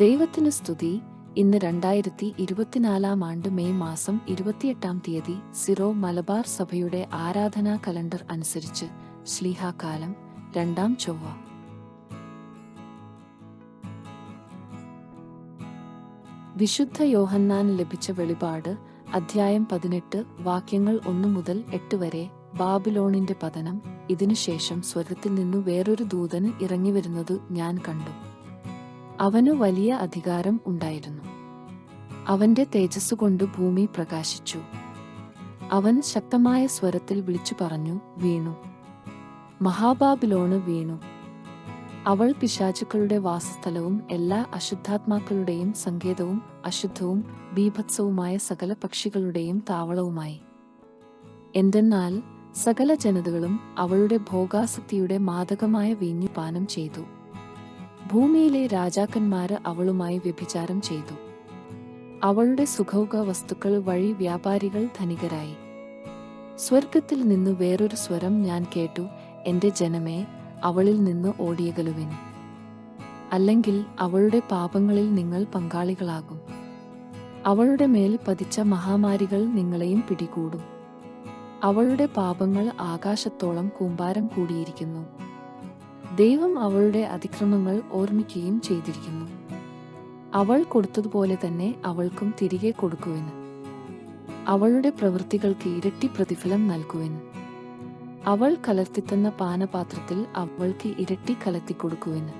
ദൈവത്തിന് സ്തുതി. ഇന്ന് രണ്ടായിരത്തി ഇരുപത്തിനാലാം ആണ്ട് മെയ് മാസം ഇരുപത്തിയെട്ടാം തീയതി സിറോ മലബാർ സഭയുടെ ആരാധനാ കലണ്ടർ അനുസരിച്ച് ശ്ലീഹാകാലം രണ്ടാം ചൊവ്വ. വിശുദ്ധ യോഹന്നാൻ ലഭിച്ച വെളിപാട് അധ്യായം പതിനെട്ട് വാക്യങ്ങൾ ഒന്നു മുതൽ എട്ട് വരെ ബാബിലോണിന്റെ പതനം. ഇതിനുശേഷം സ്വരത്തിൽ നിന്നു വേറൊരു ദൂതന് ഇറങ്ങിവരുന്നത് ഞാൻ കണ്ടു. അവനു വലിയ അധികാരം ഉണ്ടായിരുന്നു. അവന്റെ തേജസ്സുകൊണ്ട് ഭൂമി പ്രകാശിച്ചു. അവൻ ശക്തമായ സ്വരത്തിൽ വിളിച്ചു പറഞ്ഞു വീണു. മഹാബാബിലോണ് വീണു. അവൾ പിശാചുക്കളുടെ വാസസ്ഥലവും എല്ലാ അശുദ്ധാത്മാക്കളുടെയും സങ്കേതവും അശുദ്ധവും ബീഭത്സവുമായ സകല പക്ഷികളുടെയും താവളവുമായി. എന്തെന്നാൽ സകല ജനതകളും അവളുടെ ഭോഗാസക്തിയുടെ മാദകമായ വീഞ്ഞു പാനം ചെയ്തു. ഭൂമിയിലെ രാജാക്കന്മാര് അവളുമായി വ്യഭിചാരം ചെയ്തു. അവളുടെ സുഖൗക വസ്തുക്കൾ വഴി വ്യാപാരികൾ ധനികരായി. സ്വർഗത്തിൽ നിന്ന് വേറൊരു സ്വരം ഞാൻ കേട്ടു എന്റെ ജനമേ അവളിൽ നിന്ന് ഓടിയകലുവിൻ. അല്ലെങ്കിൽ അവളുടെ പാപങ്ങളിൽ നിങ്ങൾ പങ്കാളികളാകും. അവളുടെ മേൽ പതിച്ച മഹാമാരികൾ നിങ്ങളെയും പിടികൂടും. അവളുടെ പാപങ്ങൾ ആകാശത്തോളം കൂമ്പാരം കൂടിയിരിക്കുന്നു. ദൈവം അവളുടെ അതിക്രമങ്ങൾ ഓർമ്മിക്കുകയും ചെയ്തിരിക്കുന്നു. അവൾ കൊടുത്തതുപോലെ തന്നെ അവൾക്കും തിരികെ കൊടുക്കുവിന് അവളുടെ പ്രവൃത്തികൾക്ക് ഇരട്ടി പ്രതിഫലം നൽകുവിന് അവൾ കലർത്തിത്തന്ന പാനപാത്രത്തിൽ അവൾക്ക് ഇരട്ടി കലത്തിക്കൊടുക്കുവിന്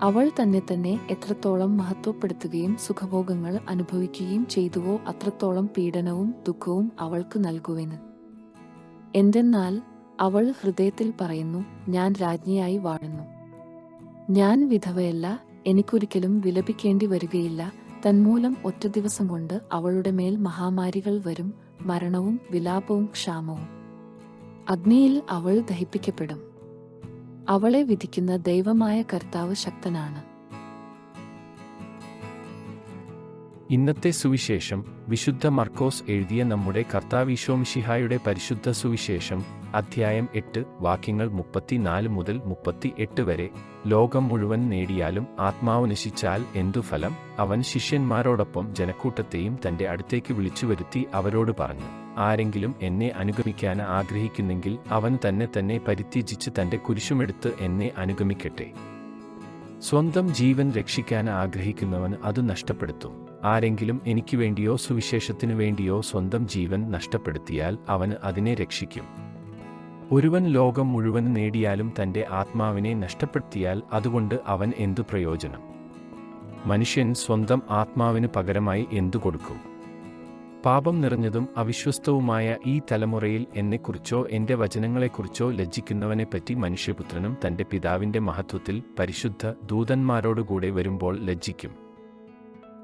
അവൾ തന്നെ തന്നെ എത്രത്തോളം മഹത്വപ്പെടുത്തുകയും സുഖഭോഗങ്ങൾ അനുഭവിക്കുകയും ചെയ്തുവോ അത്രത്തോളം പീഡനവും ദുഃഖവും അവൾക്ക് നൽകുവിന് എന്തെന്നാൽ അവൾ ഹൃദയത്തിൽ പറയുന്നു ഞാൻ രാജ്ഞിയായി വാഴുന്നു. ഞാൻ വിധവയല്ല എനിക്കൊരിക്കലും വിലപിക്കേണ്ടി വരികയില്ല. തന്മൂലം ഒറ്റ ദിവസം കൊണ്ട് അവളുടെ മേൽ മഹാമാരികൾ വരും മരണവും വിലാപവും ക്ഷാമവും. അഗ്നിയിൽ അവൾ ദഹിപ്പിക്കപ്പെടും. അവളെ വിധിക്കുന്ന ദൈവമായ കർത്താവ് ശക്തനാണ്. ഇന്നത്തെ സുവിശേഷം വിശുദ്ധ മർക്കോസ് എഴുതിയ നമ്മുടെ കർത്താവിശോമിഷിഹായുടെ പരിശുദ്ധ സുവിശേഷം അധ്യായം എട്ട് വാക്യങ്ങൾ മുപ്പത്തിനാല് മുതൽ മുപ്പത്തി എട്ട് വരെ. ലോകം മുഴുവൻ നേടിയാലും ആത്മാവ് നശിച്ചാൽ എന്തു ഫലം? അവൻ ശിഷ്യന്മാരോടൊപ്പം ജനക്കൂട്ടത്തെയും തന്റെ അടുത്തേക്ക് വിളിച്ചു വരുത്തി അവരോട് പറഞ്ഞു ആരെങ്കിലും എന്നെ അനുഗമിക്കാൻ ആഗ്രഹിക്കുന്നെങ്കിൽ അവൻ തന്നെ തന്നെ പരിത്യജിച്ച് തന്റെ കുരിശുമെടുത്ത് എന്നെ അനുഗമിക്കട്ടെ. സ്വന്തം ജീവൻ രക്ഷിക്കാൻ ആഗ്രഹിക്കുന്നവൻ അത് നഷ്ടപ്പെടുത്തും. ആരെങ്കിലും എനിക്ക് വേണ്ടിയോ സുവിശേഷത്തിനു വേണ്ടിയോ സ്വന്തം ജീവൻ നഷ്ടപ്പെടുത്തിയാൽ അവന് അതിനെ രക്ഷിക്കും. ഒരുവൻ ലോകം മുഴുവൻ നേടിയാലും തന്റെ ആത്മാവിനെ നഷ്ടപ്പെടുത്തിയാൽ അതുകൊണ്ട് അവൻ എന്തു പ്രയോജനം? മനുഷ്യൻ സ്വന്തം ആത്മാവിന് പകരമായി എന്തു കൊടുക്കും? പാപം നിറഞ്ഞതും അവിശ്വസ്തവുമായ ഈ തലമുറയിൽ എന്നെക്കുറിച്ചോ എന്റെ വചനങ്ങളെക്കുറിച്ചോ ലജ്ജിക്കുന്നവനെപ്പറ്റി മനുഷ്യപുത്രനും തന്റെ പിതാവിന്റെ മഹത്വത്തിൽ പരിശുദ്ധ ദൂതന്മാരോടുകൂടെ വരുമ്പോൾ ലജ്ജിക്കും.